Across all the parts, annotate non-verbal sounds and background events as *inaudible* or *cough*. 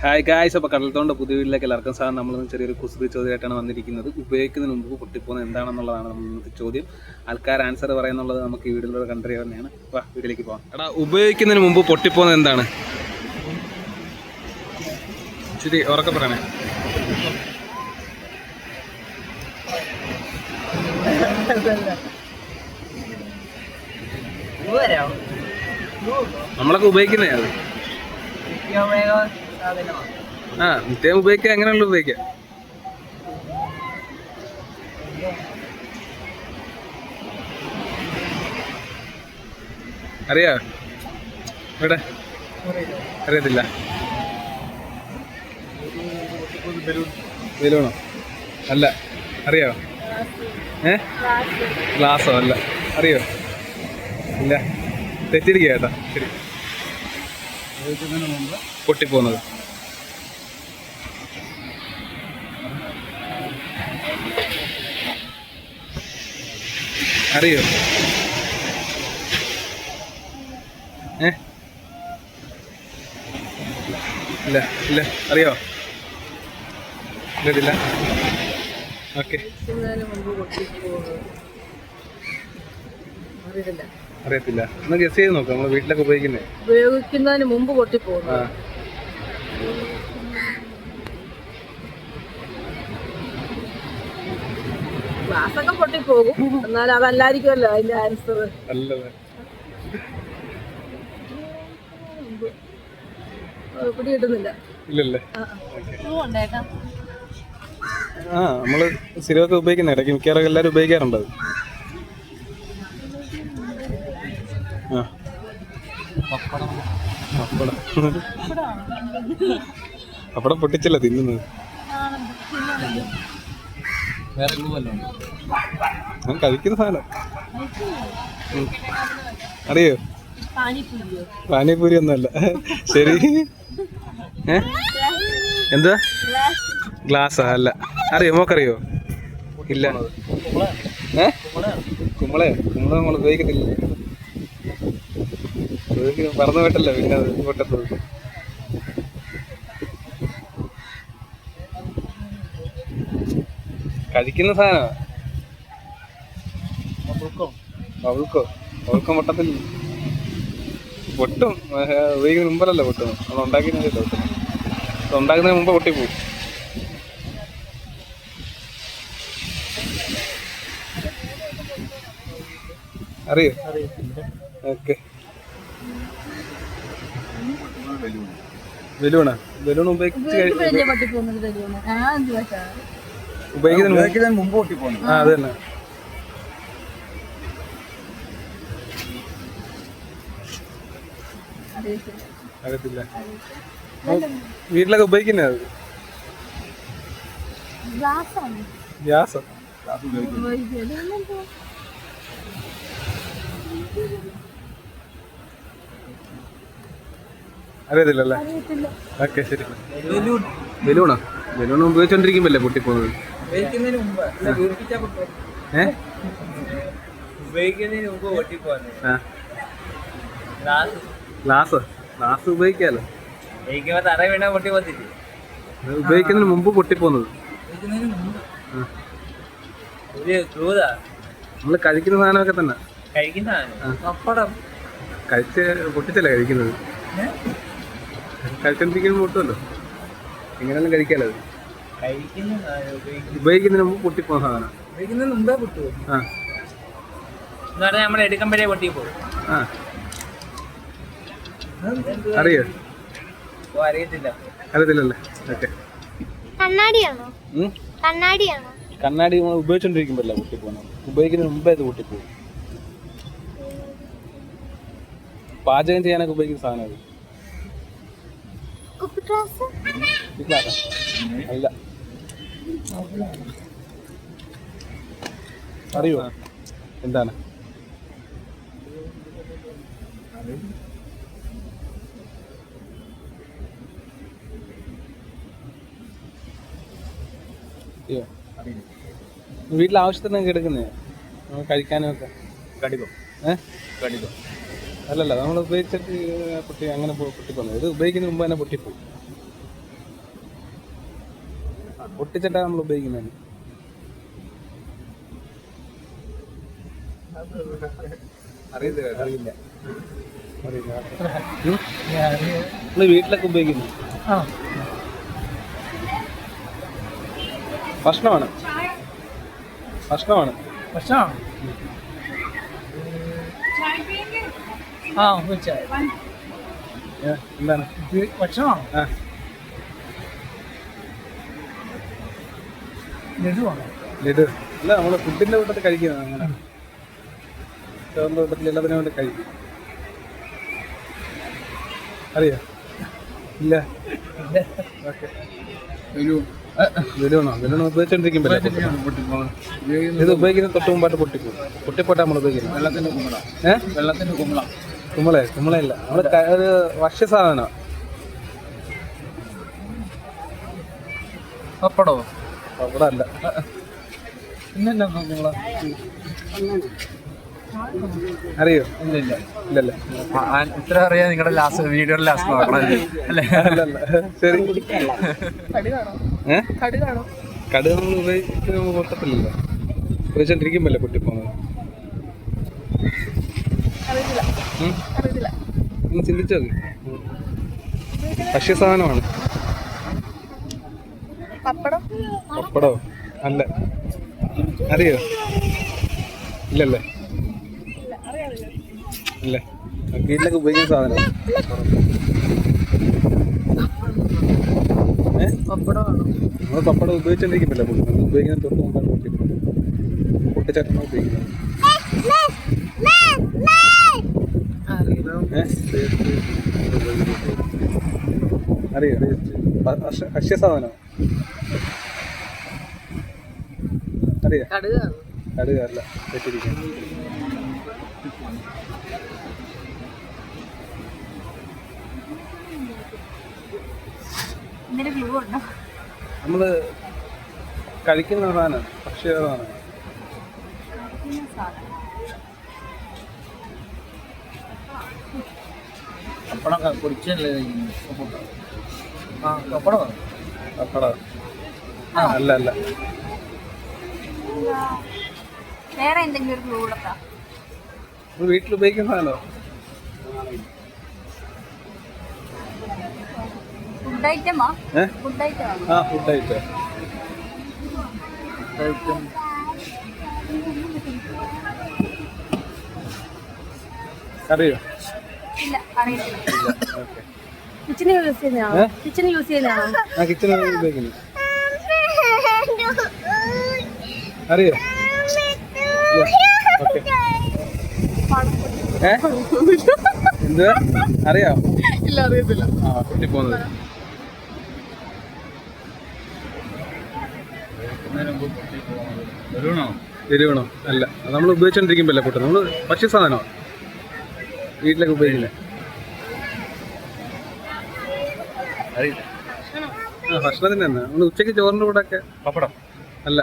Hi guys അപ്പോൾ കടൽത്തോണ്ട് പുതിയ വീട്ടിലേക്ക് എല്ലാവർക്കും സാർ നമ്മൾ ചെറിയൊരു കുസൃതി ചോദ്യമായിട്ടാണ് വന്നിരിക്കുന്നത്. ഉപയോഗിക്കുന്നതിന് മുമ്പ് പൊട്ടിപ്പോകുന്നത് എന്താണെന്നുള്ളതാണ് നമ്മൾ ഇന്നത്തെ ചോദ്യം. ആൾക്കാർ ആൻസർ പറയുന്നുള്ളത് നമുക്ക് ഈ വീടിലൂടെ കണ്ടറിയ തന്നെയാണ് വാ വീട്ടിലേക്ക് പോകാം എടാ ഉപയോഗിക്കുന്നതിന് മുമ്പ് പൊട്ടിപ്പോകുന്നത് എന്താണ്? ശരി ഉറക്കെ പറയണേ. നമ്മളൊക്കെ ഉപയോഗിക്കുന്നേ അത്. ആ നിത്യം ഉപയോഗിക്കാം എങ്ങനെയുള്ള ഉപയോഗിക്കാം? അറിയാ? ഇവിടെ അറിയത്തില്ല. ബലൂണോ? അല്ല അറിയോ ഏ? ഗ്ലാസോ? അല്ല. അറിയോ? ഇല്ല. തെറ്റിരിക്കുക ശരി. പൊട്ടിപ്പോകുന്നത്. അറിയോ? ഏ? ഇല്ല ഇല്ല. അറിയോ? ഇല്ല ഓക്കെ. അറിയത്തില്ല. ഒന്ന് ഗസ് ചെയ്ത് നോക്കാം. നമ്മൾ വീട്ടിലൊക്കെ ഉപയോഗിക്കുന്നേ. ഉപയോഗിക്കുന്നതിന് മുമ്പ് പൊട്ടിപ്പോകുന്നു. ആ ഗ്ലാസ്സൊക്കെ പൊട്ടിപ്പോകും. എന്നാൽ അതല്ലായിരിക്കുമല്ലോ അതിന്റെ ആൻസർ പിടി കിട്ടുന്നില്ല. ആ നമ്മൾ സ്ഥിരമൊക്കെ ഉപയോഗിക്കുന്ന. ഇടയ്ക്ക് മിക്കവാറും എല്ലാവരും ഉപയോഗിക്കാറുണ്ട് ആ. പപ്പടം. പപ്പടം. പൊട്ടിച്ചല്ല തിന്നുന്നത്? ഞാൻ കഴിക്കുന്ന സാധനം. അറിയോ? പാനിപൂരി ഒന്നുമല്ല ശരി. എന്താ ഗ്ലാസ്സാ അല്ല. അറിയോ? മോക്കറിയോ? ഇല്ല. ഏ? കുമ്പളെ കുമ്പള നമ്മൾ ഉപയോഗിക്കത്തില്ല പറഞ്ഞു പോയിട്ടല്ല പിന്നെ അത് പൊട്ടത്തത് കഴിക്കുന്ന സാധനമാ. അവൾക്കോ അവൾക്കും പൊട്ടത്തില്ല പൊട്ടും. ഉപയോഗിക്കുന്ന മുമ്പല്ലല്ലോ പൊട്ടും നമ്മൾ ഉണ്ടാക്കുന്നതല്ലേ പൊട്ടും. അത് ഉണ്ടാക്കുന്നതിന് മുമ്പ് പൊട്ടിപ്പോവും അറിയോ? ഓക്കെ. ബലൂണാ ബലൂൺ ഉപയോഗിച്ച് കഴി- മുമ്പ് തരുമോ ആ ഉപയോഗിക്കുന്നതിന് അത് തന്നെ. അറിയത്തില്ല. വീട്ടിലൊക്കെ ഉപയോഗിക്കുന്നത് ഗ്യാസ് ഉപയോഗിക്കുന്നത് അറിയത്തില്ലല്ലേ? ഓക്കെ ശരി. ബലൂണോ? ബലൂൺ ഉപയോഗിച്ചോണ്ടിരിക്കുമ്പല്ലേ പൊട്ടിപ്പോകുന്നത് ഉപയോഗിക്കുന്നതിന് മുമ്പ് അല്ല, വീർപ്പിച്ചാ പൊട്ടും. ഏ? ഉപയോഗിക്കുന്നതിന് മുമ്പ് പൊട്ടിപ്പോന്നെ ആ. ഗ്ലാസ്. ഗ്ലാസ്? ഉപയോഗിക്കാലോ. ഉപയോഗിക്കുമ്പോ തറ വീണാ ഉപയോഗിക്കുന്നതിന് മുമ്പ് പൊട്ടിപ്പോകുന്നത് നമ്മൾ കഴിക്കുന്ന സാധനമൊക്കെ തന്നെ. കഴിക്കുന്ന. പപ്പടം. കഴിച്ച് പൊട്ടിച്ചല്ലേ കഴിക്കുന്നത്? കഴിച്ചോണ്ടിരിക്കുമ്പോൾ പൊട്ടുമല്ലോ എങ്ങനെയാലും കഴിക്കാലോ അത്. ഉപയോഗിക്കുന്നതിന് മുമ്പ് പൊട്ടിപ്പോകുന്ന സാധനം. ഉപയോഗിക്കുന്നതിന് മുമ്പേ പൊട്ടുമോ ആ. എന്ന് പറഞ്ഞാൽ നമ്മൾ എടുക്കുമ്പോഴേ പൊട്ടിപ്പോകും ആ. അറിയോ? ഓ അറിയത്തില്ല. അറിയത്തില്ലല്ലേ? ഓക്കെ. കണ്ണാടിയാണോ? കണ്ണാടിയാണോ? കണ്ണാടി നമ്മൾ ഉപയോഗിച്ചോണ്ടിരിക്കുമ്പോഴല്ല പൊട്ടിപ്പോകുന്നത് ഉപയോഗിക്കുന്നതിന് മുമ്പേ അത് പൊട്ടിപ്പോകും പാചകം ചെയ്യാനൊക്കെ ഉപയോഗിക്കുന്ന സാധനം അല്ല. അറിയോ? എന്താണ്? അയ്യോ. വീട്ടിൽ ആവശ്യത്തിനൊക്കെ എടുക്കുന്നേ? കഴിക്കാനും ഒക്കെ. കടിക്കും ഏ? കടിക്കും അല്ലല്ല നമ്മൾ ഉപയോഗിച്ചിട്ട് പൊട്ടി അങ്ങനെ പൊട്ടിപ്പോകുന്നത് ഇത് ഉപയോഗിക്കുന്ന മുമ്പ് തന്നെ പൊട്ടിപ്പോയി. പൊട്ടിച്ചിട്ടാ നമ്മൾ ഉപയോഗിക്കുന്നത് അറിയില്ല നമ്മൾ വീട്ടിലൊക്കെ ഉപയോഗിക്കുന്നു. ഭക്ഷണമാണ്. ഭക്ഷണമാണ്. ഭക്ഷണമാണോ? ആ എന്താണ്? ഭക്ഷണമാണ്? ഭക്ഷണമാണോ ലഡുവാണോ ലഡു. അല്ല നമ്മൾ ഫുഡിന്റെ കൂട്ടത്തിൽ കഴിക്കുന്നത് അങ്ങനെ. ചോറിന്റെ കൂട്ടത്തിൽ എല്ലാത്തിനും വേണ്ടി കഴിക്കും. അറിയോ? ഇല്ല? ഓക്കെ. വെലുവണോ വെലുവണോ ഉപയോഗിച്ചോണ്ടിരിക്കുമ്പോ ഇത് ഉപയോഗിക്കുന്ന തൊട്ട് മുമ്പായിട്ട് പൊട്ടിപ്പോ പൊട്ടിപ്പോട്ടാ നമ്മൾ ഉപയോഗിക്കുന്നത്. വെള്ളത്തിന്റെ കുമ്പള. ഏഹ് വെള്ളത്തിന്റെ കുമ്പള. കുമ്പളേ കുമ്പളയല്ല. നമ്മൾ ഒരു ഭക്ഷ്യ സാധനമാണ്. പപ്പടോ അവിടെ അല്ല പിന്നെന്താ കുമ്പള അറിയോ ഇല്ല ഇല്ല ഇല്ലല്ലേ ഇത്ര അറിയാ നിങ്ങളുടെ ലാസ്റ്റ് വീഡിയോ ലാസ്റ്റ് നോക്കണം അല്ലേ? അല്ലല്ല ശരി. കടു നമ്മൾ ഉപയോഗിക്കുന്ന പൊട്ടത്തില്ലല്ലോ ഉപയോഗിച്ചോണ്ടിരിക്കുമ്പല്ലേ കുട്ടി പോകുന്നത് ഒന്ന് ചിന്തിച്ചു ഭക്ഷ്യ സാധനമാണ്. പപ്പടോ? അല്ല. അറിയോ? ഇല്ലല്ലേ? ഇല്ല. വീട്ടിലൊക്കെ ഉപയോഗിക്കുന്ന സാധനം നമ്മൾ പപ്പടം ഉപയോഗിച്ചോണ്ടിരിക്കുമ്പല്ലേ പൊട്ടുന്നത് ഉപയോഗിക്കുന്ന തൊട്ട് മുമ്പാണ് പൊട്ടിക്കുന്നത്. പൊട്ടിച്ചാട്ടാണ് ഉപയോഗിക്കുന്നത്? അറിയോ? ഭക്ഷ്യ സാധനം? അറിയോ കടുക്. അല്ല തെറ്റിരിക്കുന്നു നമ്മൾ കഴിക്കുന്ന സാധനം ഭക്ഷ്യ സാധനം. പപ്പടം പൊടിച്ചല്ലേ ആ അപ്പടോ പപ്പടം അല്ല അല്ല. വേറെ എന്തെങ്കിലും ഒരു ഗ്ലൂ വീട്ടിൽ ഉപയോഗിക്കുന്നതാണോ? ഫുഡ് ഐറ്റമാ ഫുഡ് ഐറ്റം ആ ഫുഡ് ഐറ്റം അറിയോ ഇല്ല അറിയത്തില്ല ഇല്ല ഓക്കെ. കിച്ചണിൽ യൂസ് ചെയ്യുന്നതാണോ? കിച്ചണിൽ യൂസ് ചെയ്യുന്നതാണോ? ആ കിച്ചണിൽ ഉപയോഗിക്കുന്നു. അറിയോ? ഏ? എന്ത്? അറിയോ? ഇല്ല അറിയത്തില്ല. ആ കുട്ടി പോകുന്നത്. എരിവണോ അല്ല അത് നമ്മൾ ഉപയോഗിച്ചോണ്ടിരിക്കുമ്പല്ലേ കൂട്ടം നമ്മൾ ഭക്ഷ്യ സാധനമാണ് വീട്ടിലൊക്കെ ഉപയോഗിക്കില്ല? ആ ഭക്ഷണത്തിന് തന്നെ നമ്മൾ ഉച്ചയ്ക്ക് ചോറിന്റെ കൂടെ ഒക്കെ പപ്പടം. അല്ല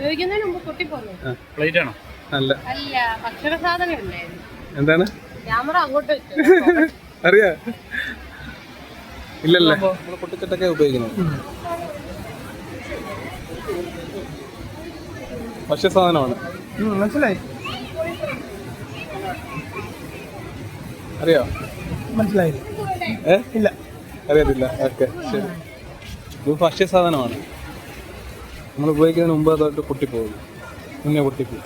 ഉപയോഗിക്കുന്നതിന് മുമ്പ് പൊട്ടിപ്പോന്നു. പ്ലേറ്റ് ആണോ അല്ല. അല്ല ഭക്ഷണ സാധനം ഉണ്ടായിരുന്നു എന്താണ്? ക്യാമറ അങ്ങോട്ട് വെച്ചു. *laughs* അറിയാ. ഇല്ലല്ലേ. പൊട്ടിച്ചിട്ടൊക്കെ ഉപയോഗിക്കുന്നത്. ഭക്ഷ്യ സാധനമാണ് മനസ്സിലായി. അറിയോ? മനസ്സിലായില്ല. ഏ? ഇല്ല. അറിയത്തില്ല. ഓക്കെ ശരി. ഇത് ഭക്ഷ്യ സാധനമാണ് നമ്മൾ ഉപയോഗിക്കുന്നതിന് മുമ്പ് അതായിട്ട് പൊട്ടിപ്പോകും. മുന്നേ പൊട്ടിപ്പോകും.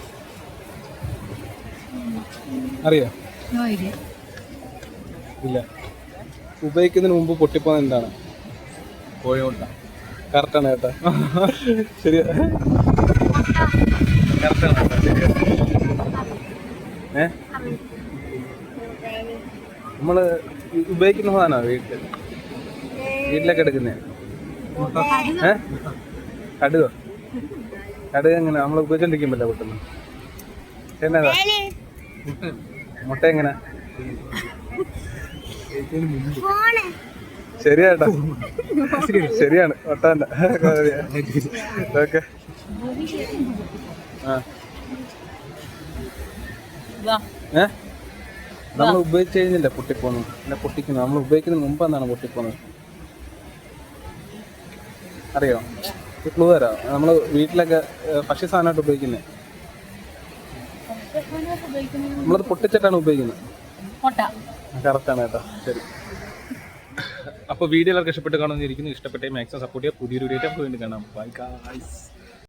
അറിയോ? ഇല്ല. ഉപയോഗിക്കുന്നതിന് മുമ്പ് പൊട്ടിപ്പോകുന്ന എന്താണ്? കോഴിമുട്ട. കറക്റ്റാണ് കേട്ടോ. ശരിയാ. കറക്റ്റാണ് കേട്ടോ. ശരിയാ. ഏ? നമ്മൾ ഇ- ഉപയോഗിക്കുന്ന സാധനമാണ് വീട്ടിൽ വീട്ടിലൊക്കെ എടുക്കുന്നേ? ഏ? കടുകോ കടുക് എങ്ങനെ നമ്മൾ ഉപയോഗിച്ചോണ്ടിരിക്കുമ്പല്ലേ പൊട്ടുന്നു എന്നതാ മുട്ട എങ്ങനെ? ശരിയാട്ടാ ശരിയാണ്. ഒട്ടാന്റെ ഓക്കെ. ആ. ഏ? നമ്മൾ ഉപയോഗിച്ച് കഴിഞ്ഞില്ല പൊട്ടിപ്പോന്നു? അല്ല പൊട്ടിക്കുന്നു. നമ്മൾ ഉപയോഗിക്കുന്നതിന് മുമ്പ് എന്നാണ് പൊട്ടിപ്പോന്നത് അറിയോ? ക്ലൂ തരാം നമ്മൾ വീട്ടിലൊക്കെ ഭക്ഷ്യ സാധനമായിട്ട് ഉപയോഗിക്കുന്നത് നമ്മളത് പൊട്ടിച്ചിട്ടാണ് ഉപയോഗിക്കുന്നത് കറക്റ്റാണ് കേട്ടോ. ശരി. അപ്പോൾ വീഡിയോ എല്ലാവർക്കും ഇഷ്ടപ്പെട്ട് കാണുമെന്നിരിക്കുന്നു ഇഷ്ടപ്പെട്ടേ മാക്സിമം സപ്പോർട്ട് ചെയ്യുക പുതിയൊരു വീഡിയോ വേണ്ടി കാണാം. Bye guys